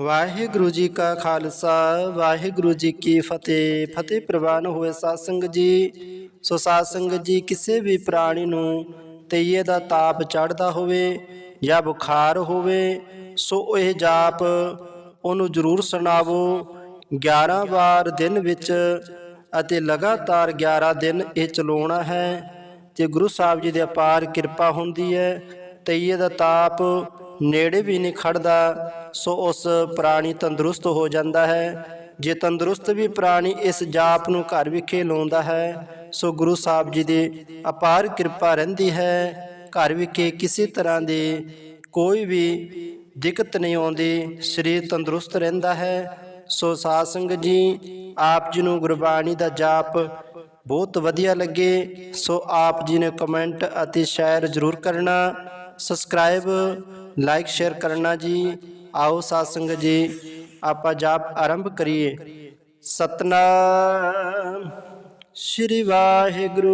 ਵਾਹਿਗੁਰੂ ਜੀ ਕਾ ਖਾਲਸਾ, ਵਾਹਿਗੁਰੂ ਜੀ ਕੀ ਫਤਿਹ। ਫਤਿਹ ਪ੍ਰਵਾਨ ਹੋਏ ਸਾਧ ਜੀ। ਸੋ ਸਾਧ ਜੀ, ਕਿਸੇ ਵੀ ਪ੍ਰਾਣੀ ਨੂੰ ਤਈਏ ਦਾ ਤਾਪ ਚੜਦਾ ਹੋਵੇ ਜਾਂ ਬੁਖਾਰ ਹੋਵੇ, ਸੋ ਇਹ ਜਾਪ ਉਹਨੂੰ ਜ਼ਰੂਰ ਸੁਣਾਵੋ। 11 ਵਾਰ ਦਿਨ ਵਿੱਚ ਅਤੇ ਲਗਾਤਾਰ 11 ਦਿਨ ਇਹ ਚਲਾਉਣਾ ਹੈ। ਤੇ ਗੁਰੂ ਸਾਹਿਬ ਜੀ ਦੀ ਅਪਾਰ ਕਿਰਪਾ ਹੁੰਦੀ ਹੈ। ਤਈਏ ਦਾ ਤਾਪ ਨੇੜੇ ਵੀ ਨਹੀਂ ਖੜਦਾ, ਸੋ ਉਸ ਪ੍ਰਾਣੀ ਤੰਦਰੁਸਤ ਹੋ ਜਾਂਦਾ ਹੈ। ਜੇ ਤੰਦਰੁਸਤ ਵੀ ਪ੍ਰਾਣੀ ਇਸ ਜਾਪ ਨੂੰ ਘਰ ਵਿਖੇ ਲਾਉਂਦਾ ਹੈ, ਸੋ ਗੁਰੂ ਸਾਹਿਬ ਜੀ ਦੀ ਅਪਾਰ ਕਿਰਪਾ ਰਹਿੰਦੀ ਹੈ। ਘਰ ਵਿਖੇ ਕਿਸੇ ਤਰ੍ਹਾਂ ਦੀ ਕੋਈ ਵੀ ਦਿੱਕਤ ਨਹੀਂ ਆਉਂਦੀ, ਸਰੀਰ ਤੰਦਰੁਸਤ ਰਹਿੰਦਾ ਹੈ। ਸੋ ਸਾਧ ਸੰਗਤ ਜੀ, ਆਪ ਜੀ ਨੂੰ ਗੁਰਬਾਣੀ ਦਾ ਜਾਪ ਬਹੁਤ ਵਧੀਆ ਲੱਗੇ, ਸੋ ਆਪ ਜੀ ਨੇ ਕਮੈਂਟ ਅਤੇ ਸ਼ੇਅਰ ਜ਼ਰੂਰ ਕਰਨਾ। ਸਬਸਕ੍ਰਾਈਬ ਲਾਈਕ ਸ਼ੇਅਰ ਕਰਨਾ ਜੀ। ਆਓ ਸਾਧ ਸੰਗਤ ਜੀ, ਆਪਾਂ ਜਾਪ ਆਰੰਭ ਕਰੀਏ। ਸਤਨਾਮ ਸ਼੍ਰੀ ਵਾਹਿਗੁਰੂ।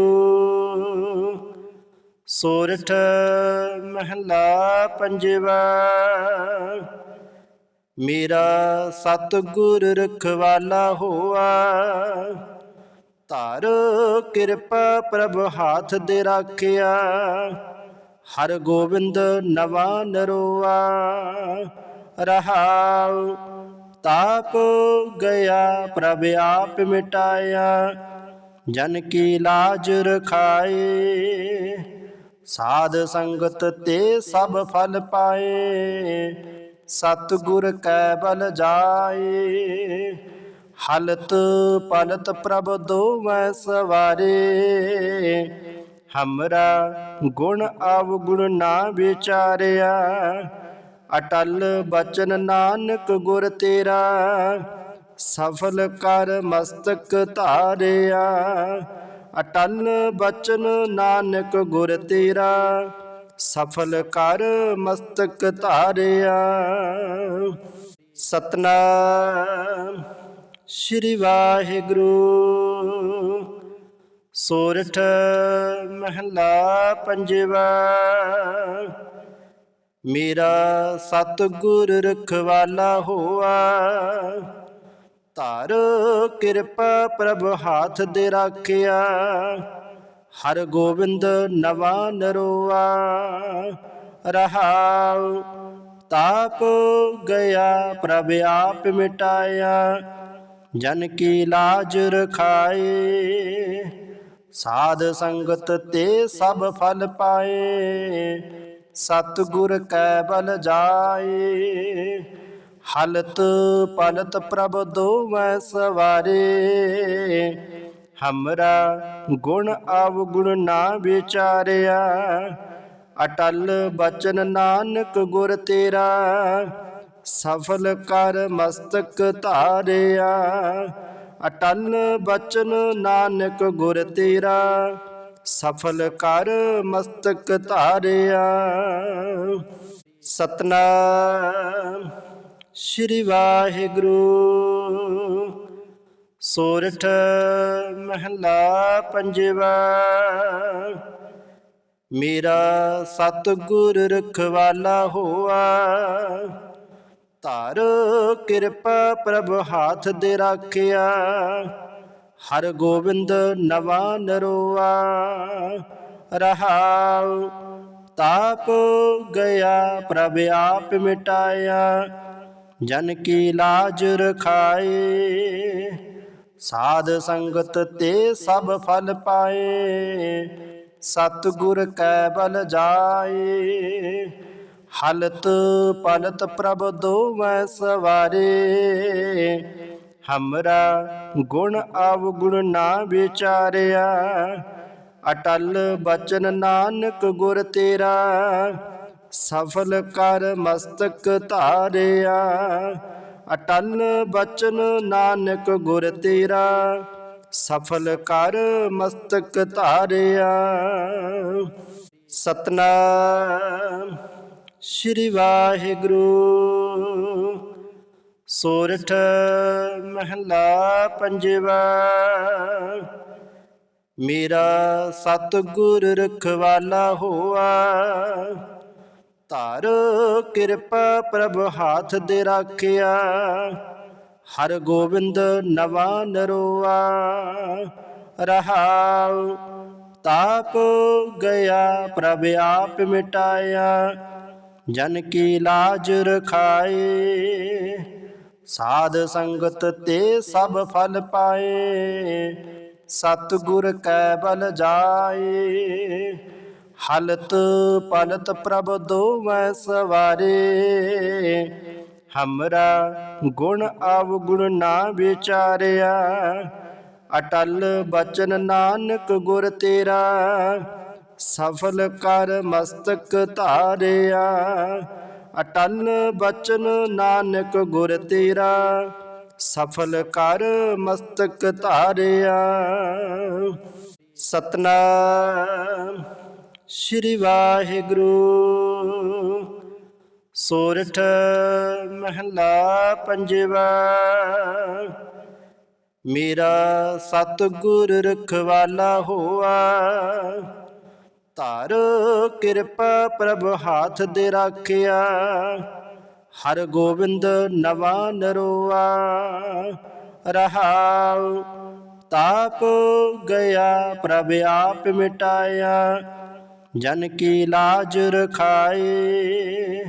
ਸੋਰਠ ਮਹਲਾ ਪੰਜਵਾ। ਮੇਰਾ ਸਤਿਗੁਰ ਰਖਵਾਲਾ ਹੋਆ। ਧਰ ਕਿਰਪਾ ਪ੍ਰਭ ਹਾਥ ਦੇ ਰਾਖਿਆ। ਹਰ ਗੋਬਿੰਦ ਨਵਾ ਨਰੋਆ ਰਹਾਉ ਤਾਪ ਗਿਆ, ਪ੍ਰਭ ਆਪ ਮਿਟਾਇਆ, ਜਨ ਕੀ ਲਾਜ ਰਖਾਏ। ਸਾਧ ਸੰਗਤ ਤੇ ਸਭ ਫਲ ਪਾਏ, ਸਤਿਗੁਰ ਕੈ ਬਲ ਜਾਏ। ਹਲਤ ਪਲਤ ਪ੍ਰਭ ਦੋਵੇਂ ਸਵਾਰੇ ਹਮਰਾ ਗੁਣ ਅਵਗੁਣ ਨਾ ਵਿਚਾਰਿਆ ਅਟਲ ਬਚਨ ਨਾਨਕ ਗੁਰ ਤੇਰਾ ਸਫਲ ਕਰ ਮਸਤਕ ਧਾਰਿਆ ਅਟਲ ਬਚਨ ਨਾਨਕ ਗੁਰ ਤੇਰਾ ਸਫਲ ਕਰ ਮਸਤਕ ਧਾਰਿਆ ਸਤਨਾਮ ਸ਼੍ਰੀ ਵਾਹਿਗੁਰੂ ਸੋਰਠ ਮਹਲਾ ਪੰਜਵਾ, ਮੇਰਾ ਸਤਿਗੁਰ ਰਖਵਾਲਾ ਹੋਆ। ਧਰ ਕਿਰਪਾ ਪ੍ਰਭ ਹਾਥ ਦੇ ਰਾਖਿਆ, ਹਰ ਗੋਬਿੰਦ ਨਵਾ ਨਰੋਆ। ਰਹਾਉ, ਤਾਪ ਗਿਆ ਪ੍ਰਭ ਆਪ ਮਿਟਾਇਆ, ਜਨ ਕੀ ਲਾਜ ਰਖਾਏ। ਸਾਧ ਸੰਗਤ ਤੇ ਸਭ ਫਲ ਪਾਏ, ਸਤਿਗੁਰ ਕੈ ਬਲ ਜਾਏ। ਹਲਤ ਪਲਤ ਪ੍ਰਭ ਦੋਵੈ ਸਵਾਰੇ, ਹਮਰਾ ਗੁਣ ਅਵਗੁਣ ਨਾ ਵਿਚਾਰਿਆ। ਅਟਲ ਬਚਨ ਨਾਨਕ ਗੁਰ ਤੇਰਾ, ਸਫਲ ਕਰ ਮਸਤਕ ਧਾਰਿਆ। ਅਟਲ ਬਚਨ ਨਾਨਕ ਗੁਰ ਤੇਰਾ, ਸਫਲ ਕਰ ਮਸਤਕ ਧਾਰਿਆ। ਸਤਨਾਮ ਸ਼੍ਰੀ ਵਾਹਿਗੁਰੂ। ਸੋਰਠ ਮਹਲਾ ਪੰਜਵਾ, ਮੇਰਾ ਸਤਿਗੁਰ ਰਖਵਾਲਾ ਹੋਆ। ਧਰ, ਕਿਰਪਾ ਪ੍ਰਭ ਹਾਥ ਦੇ ਰਾਖਿਆ। ਹਰ ਗੋਬਿੰਦ ਨਵਾ ਨਰੋਆ। ਰਹਾਉ, ਤਾਪ ਗਿਆ ਪ੍ਰਭ ਆਪ ਮਿਟਾਇਆ। ਜਨ ਕੀ ਲਾਜ ਰਖਾਏ, ਸਾਧ ਸੰਗਤ ਤੇ ਸਭ ਫਲ ਪਾਏ। ਸਤਿਗੁਰ ਕੈ ਬਲ ਜਾਏ ਹਲਤ ਪਲਤ ਪ੍ਰਭ ਦੋਵੈ ਸਵਾਰੇ। ਹਮਰਾ ਗੁਣ ਅਵਗੁਣ ਨਾ ਵਿਚਾਰਿਆ। ਅਟਲ ਬਚਨ ਨਾਨਕ ਗੁਰ ਤੇਰਾ। ਸਫਲ ਕਰ ਮਸਤਕ ਧਾਰਿਆ। ਅਟਲ ਬਚਨ ਨਾਨਕ ਗੁਰ ਤੇਰਾ। ਸਫਲ ਕਰ ਮਸਤਕ ਧਾਰਿਆ। ਸਤਨਾਮ। ਸ਼੍ਰੀ ਵਾਹਿਗੁਰੂ। ਸੋਰਠ ਮਹਲਾ ਪੰਜਵਾ। ਮੇਰਾ ਸਤਿਗੁਰ ਰਖਵਾਲਾ ਹੋਆ। ਧਰ ਕਿਰਪਾ ਪ੍ਰਭ ਹਾਥ ਦੇ ਰਾਖਿਆ। ਹਰ ਗੋਬਿੰਦ ਨਵਾ ਨਰੋਆ। ਰਹਾਉ, ਤਾਪ ਗਿਆ ਪ੍ਰਭ ਆਪ ਮਿਟਾਇਆ। ਜਨ ਕੀ ਲਾਜ ਰਖਾਏ, ਸਾਧ ਸੰਗਤ ਤੇ ਸਭ ਫਲ ਪਾਏ ਸਤ ਗੁਰ ਕੈ ਬਲ ਜਾਏ। ਹਲਤ ਪਲਤ ਪ੍ਰਭ ਦੋਵੈ ਸਵਾਰੇ, ਹਮਰਾ ਗੁਣ ਅਵਗੁਣ ਨਾ ਵਿਚਾਰਿਆ, ਅਟਲ ਬਚਨ ਨਾਨਕ ਗੁਰ ਤੇਰਾ ਸਫਲ ਕਰ ਮਸਤਕ ਧਾਰਿਆ। ਅਟਲ ਬਚਨ ਨਾਨਕ ਗੁਰ ਤੇਰਾ, ਸਫਲ ਕਰ ਮਸਤਕ ਧਾਰਿਆ। ਸਤਨਾਮ ਸ੍ਰੀ ਵਾਹਿਗੁਰੂ। ਸੋਰਠ ਮਹਲਾ ਪੰਜਵਾ, ਮੇਰਾ ਸਤਿਗੁਰ ਰਖਵਾਲਾ ਹੋਆ। ਧਰ, ਕਿਰਪਾ ਪ੍ਰਭ ਹਾਥ ਦੇ ਰਾਖਿਆ। ਹਰ ਗੋਬਿੰਦ ਨਵਾ ਨਰੋਆ। ਰਹਾਉ, ਤਾਪ ਗਿਆ ਪ੍ਰਭ ਆਪ ਮਿਟਾਇਆ। ਜਨ ਕੀ ਲਾਜ ਰਖਾਏ,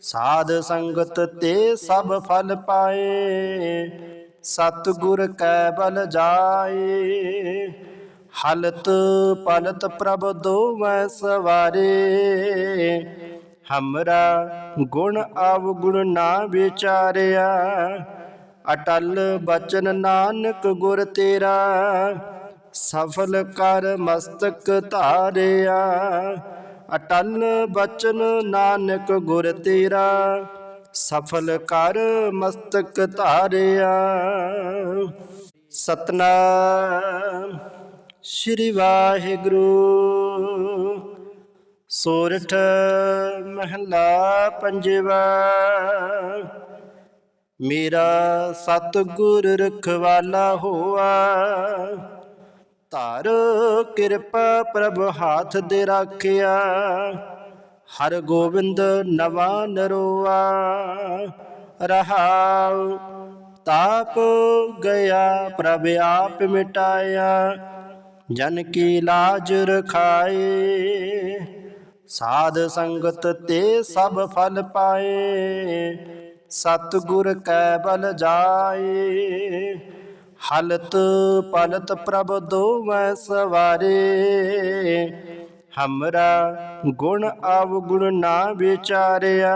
ਸਾਧ ਸੰਗਤ ਤੇ ਸਭ ਫਲ ਪਾਏ। ਸਤ ਗੁਰ ਕੈ ਬਲ ਜਾਏ। ਹਲਤ ਪਲਤ ਪ੍ਰਭ ਦੋਵੈ ਸਵਾਰੇ। ਹਮਰਾ ਗੁਣ ਅਵਗੁਣ ਨਾ ਵਿਚਾਰਿਆ। ਅਟਲ ਬਚਨ ਨਾਨਕ ਗੁਰ ਤੇਰਾ। ਸਫਲ ਕਰ ਮਸਤਕ ਧਾਰਿਆ। ਅਟਲ ਬਚਨ ਨਾਨਕ ਗੁਰ ਤੇਰਾ। ਸਫਲ ਕਰ ਮਸਤਕ ਧਾਰਿਆ। ਸਤਨਾਮ। ਸ੍ਰੀ ਵਾਹਿਗੁਰੂ। ਸੋਰਠ ਮਹਲਾ ਪੰਜਵਾ, ਮੇਰਾ ਸਤਿਗੁਰ ਰਖਵਾਲਾ ਹੋਆ। ਧਰ ਕਿਰਪਾ ਪ੍ਰਭ ਹਾਥ ਦੇ ਰਾਖਿਆ, ਹਰ ਗੋਬਿੰਦ ਨਵਾ ਨਰੋਆ। ਰਹਾਉ, ਤਾਪ ਗਿਆ ਪ੍ਰਭ ਆਪ ਮਿਟਾਇਆ। ਜਨ ਕੀ ਲਾਜ ਰਖਾਏ, ਸਾਧ ਸੰਗਤ ਤੇ ਸਭ ਫਲ ਪਾਏ ਸਤ ਗੁਰ ਕੈ ਬਲ ਜਾਏ। ਹਲਤ ਪਲਤ ਪ੍ਰਭ ਦੋਵੈ ਸਵਾਰੇ, ਹਮਰਾ ਗੁਣ ਅਵਗੁਣ ਨਾ ਵਿਚਾਰਿਆ।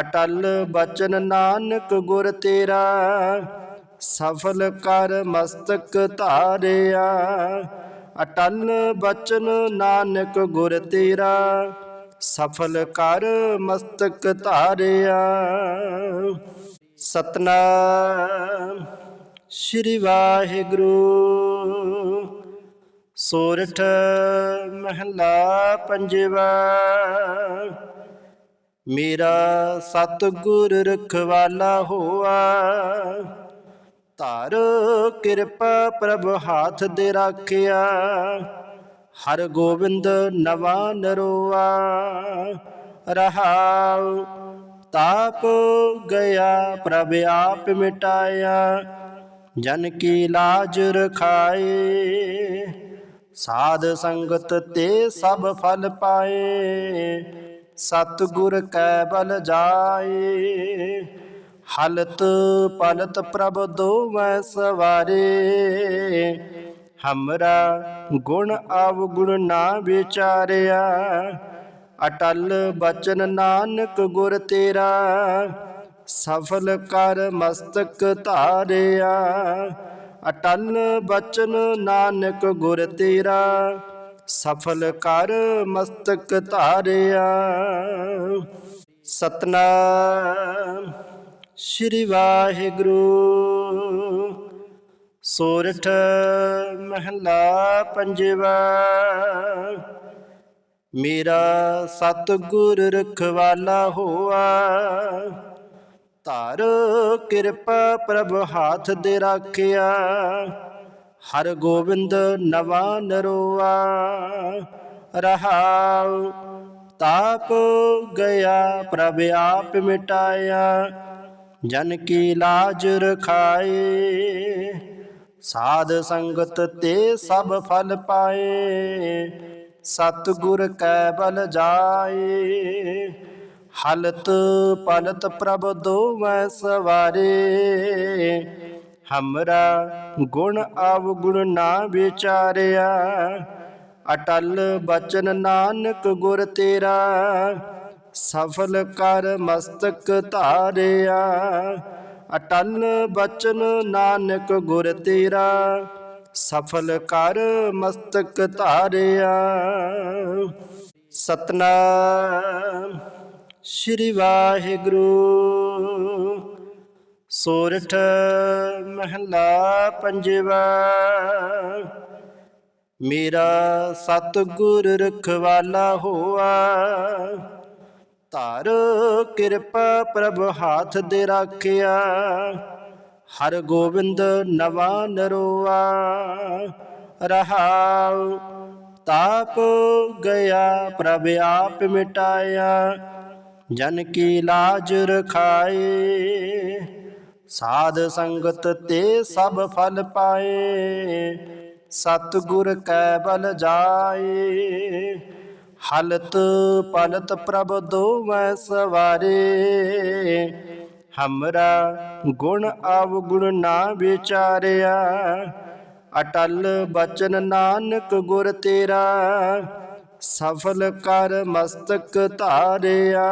ਅਟਲ ਬਚਨ ਨਾਨਕ ਗੁਰ ਤੇਰਾ ਸਫਲ ਕਰ ਮਸਤਕ ਧਾਰਿਆ। ਅਟਲ ਬਚਨ ਨਾਨਕ ਗੁਰ ਤੇਰਾ, ਸਫਲ ਕਰ ਮਸਤਕ ਧਾਰਿਆ। ਸਤਨਾਮ ਸ੍ਰੀ ਵਾਹਿਗੁਰੂ। ਸੋਰਠ ਮਹਲਾ ਪੰਜਵਾ, ਮੇਰਾ ਸਤਿਗੁਰ ਰਖਵਾਲਾ ਹੋਆ। ਧਰ, ਕਿਰਪਾ ਪ੍ਰਭ ਹਾਥ ਦੇ ਰਾਖਿਆ। ਹਰ ਗੋਬਿੰਦ ਨਵਾ ਨਰੋਆ। ਰਹਾਉ, ਤਾਪ ਗਿਆ ਪ੍ਰਭ ਆਪ ਮਿਟਾਇਆ। ਜਨ ਕੀ ਲਾਜ ਰਖਾਏ, ਸਾਧ ਸੰਗਤ ਤੇ ਸਭ ਫਲ ਪਾਏ। ਸਤ ਗੁਰ ਕੈ ਬਲ ਜਾਏ ਹਲਤ ਪਲਤ ਪ੍ਰਭ ਦੋਵੈ ਸਵਾਰੇ। ਹਮਰਾ ਗੁਣ ਅਵਗੁਣ ਨਾ ਵਿਚਾਰਿਆ। ਅਟਲ ਬਚਨ ਨਾਨਕ ਗੁਰ ਤੇਰਾ। ਸਫਲ ਕਰ ਮਸਤਕ ਧਾਰਿਆ। ਅਟਲ ਬਚਨ ਨਾਨਕ ਗੁਰ ਤੇਰਾ। ਸਫਲ ਕਰ ਮਸਤਕ ਧਾਰਿਆ। ਸਤਨਾਮ। ਸ੍ਰੀ ਵਾਹਿਗੁਰੂ। ਸੋਰਠ ਮਹਲਾ ਪੰਜਵਾ, ਮੇਰਾ ਸਤਿਗੁਰ ਰਖਵਾਲਾ ਹੋਆ। ਧਰ ਕਿਰਪਾ ਪ੍ਰਭ ਹਾਥ ਦੇ ਰਾਖਿਆ, ਹਰ ਗੋਬਿੰਦ ਨਵਾ ਨਰੋਆ। ਰਹਾਉ, ਤਾਪ ਗਿਆ ਪ੍ਰਭ, ਆਪ ਮਿਟਾਇਆ। ਜਨ ਕੀ ਲਾਜ ਰਖਾਏ, ਸਾਧ ਸੰਗਤ ਤੇ ਸਭ ਫਲ ਪਾਏ, ਸਤਿਗੁਰ ਕੈ ਬਲ ਜਾਏ। ਹਲਤ ਪਲਤ ਪ੍ਰਭ ਦੋਵੈ ਸਵਾਰੇ, ਹਮਰਾ ਗੁਣ ਅਵਗੁਣ ਨਾ ਵਿਚਾਰਿਆ, ਅਟਲ ਬਚਨ ਨਾਨਕ ਗੁਰ ਤੇਰਾ। ਸਫਲ ਕਰ ਮਸਤਕ ਧਾਰਿਆ। ਅਟਲ ਬਚਨ ਨਾਨਕ ਗੁਰ ਤੇਰਾ, ਸਫਲ ਕਰ ਮਸਤਕ ਧਾਰਿਆ। ਸਤਨਾਮ ਸ੍ਰੀ ਵਾਹਿਗੁਰੂ। ਸੋਰਠ ਮਹਲਾ ਪੰਜਵਾ, ਮੇਰਾ ਸਤਿਗੁਰ ਰਖਵਾਲਾ ਹੋਆ। ਧਰ, ਕਿਰਪਾ ਪ੍ਰਭ ਹਾਥ ਦੇ ਰਾਖਿਆ। ਹਰ ਗੋਬਿੰਦ ਨਵਾ ਨਰੋਆ। ਰਹਾਉ, ਤਾਪ ਗਿਆ ਪ੍ਰਭ ਆਪ ਮਿਟਾਇਆ। ਜਨ ਕੀ ਲਾਜ ਰਖਾਏ, ਸਾਧ ਸੰਗਤ ਤੇ ਸਭ ਫਲ ਪਾਏ। ਸਤਿਗੁਰ ਕੈ ਬਲ ਜਾਏ ਹਲਤ ਪਲਤ ਪ੍ਰਭ ਦੋਵੈ ਸਵਾਰੇ। ਹਮਰਾ ਗੁਣ ਅਵਗੁਣ ਨਾ ਵਿਚਾਰਿਆ। ਅਟਲ ਬਚਨ ਨਾਨਕ ਗੁਰ ਤੇਰਾ। ਸਫਲ ਕਰ ਮਸਤਕ ਧਾਰਿਆ।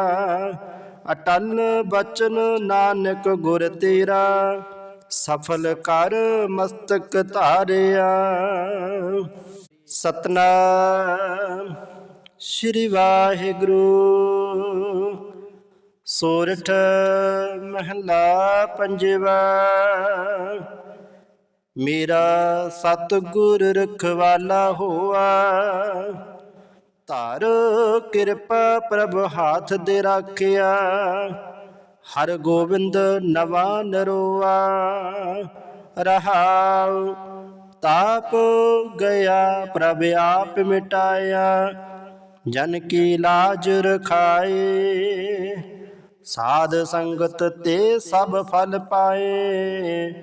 ਅਟਲ ਬਚਨ ਨਾਨਕ ਗੁਰ ਤੇਰਾ। ਸਫਲ ਕਰ ਮਸਤਕ ਧਾਰਿਆ। ਸਤਨਾਮ। ਸ੍ਰੀ ਵਾਹਿਗੁਰੂ। ਸੋਰਠ ਮਹਲਾ ਪੰਜਵਾ। ਮੇਰਾ ਸਤਿਗੁਰ ਰਖਵਾਲਾ ਹੋਆ। ਧਰ ਕਿਰਪਾ ਪ੍ਰਭ ਹਾਥ ਦੇ ਰਾਖਿਆ। ਹਰ ਗੋਬਿੰਦ ਨਵਾ ਨਰੋਆ। ਰਹਾਉ, ਤਾਪ ਗਿਆ ਪ੍ਰਭ ਆਪ ਮਿਟਾਇਆ। ਜਨ ਕੀ ਲਾਜ ਰਖਾਏ, ਸਾਧ ਸੰਗਤ ਤੇ ਸਭ ਫਲ ਪਾਏ,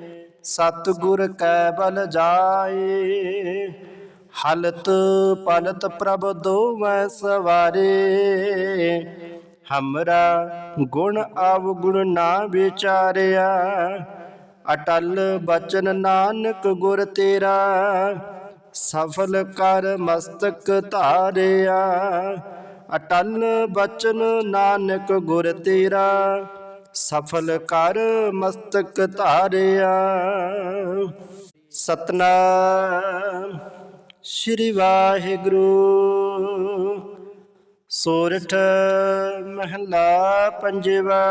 ਸਤਿਗੁਰ ਕੈ ਬਲ ਜਾਏ। ਹਲਤ ਪਲਤ ਪ੍ਰਭ ਦੋਵੈ ਸਵਾਰੇ, ਹਮਰਾ ਗੁਣ ਅਵਗੁਣ ਨਾ ਵਿਚਾਰਿਆ। ਅਟਲ ਬਚਨ ਨਾਨਕ ਗੁਰ ਤੇਰਾ ਸਫਲ ਕਰ ਮਸਤਕ ਧਾਰਿਆ। ਅਟਲ ਬਚਨ ਨਾਨਕ ਗੁਰ ਤੇਰਾ, ਸਫਲ ਕਰ ਮਸਤਕ ਧਾਰਿਆ। ਸਤਨਾਮ ਸ੍ਰੀ ਵਾਹਿਗੁਰੂ। ਸੋਰਠ ਮਹਲਾ ਪੰਜਵਾ,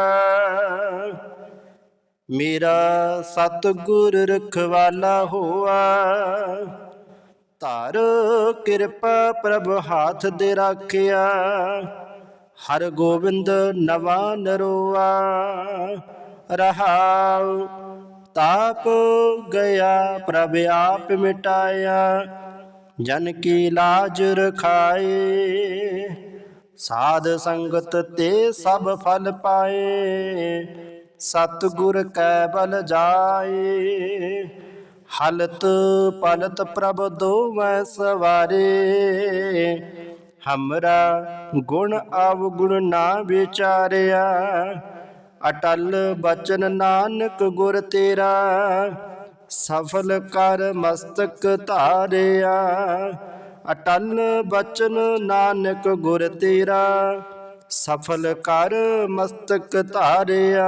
ਮੇਰਾ ਸਤਿਗੁਰ ਰਖਵਾਲਾ ਹੋਆ। ਧਰ, ਕਿਰਪਾ ਪ੍ਰਭ ਹਾਥ ਦੇ ਰਾਖਿਆ। ਹਰ ਗੋਬਿੰਦ ਨਵਾ ਨਰੋਆ। ਰਹਾਉ, ਤਾਪ ਗਿਆ ਪ੍ਰਭ ਆਪ ਮਿਟਾਇਆ। ਜਨ ਕੀ ਲਾਜ ਰਖਾਏ, ਸਾਧ ਸੰਗਤ ਤੇ ਸਭ ਫਲ ਪਾਏ। ਸਤਿਗੁਰ ਕੈ ਬਲ ਜਾਏ ਹਲਤ ਪਲਤ ਪ੍ਰਭ ਦੋਵੈ ਸਵਾਰੇ। ਹਮਰਾ ਗੁਣ ਅਵਗੁਣ ਨਾ ਵਿਚਾਰਿਆ। ਅਟਲ ਬਚਨ ਨਾਨਕ ਗੁਰ ਤੇਰਾ। ਸਫਲ ਕਰ ਮਸਤਕ ਧਾਰਿਆ। ਅਟਲ ਬਚਨ ਨਾਨਕ ਗੁਰ ਤੇਰਾ। ਸਫਲ ਕਰ ਮਸਤਕ ਧਾਰਿਆ।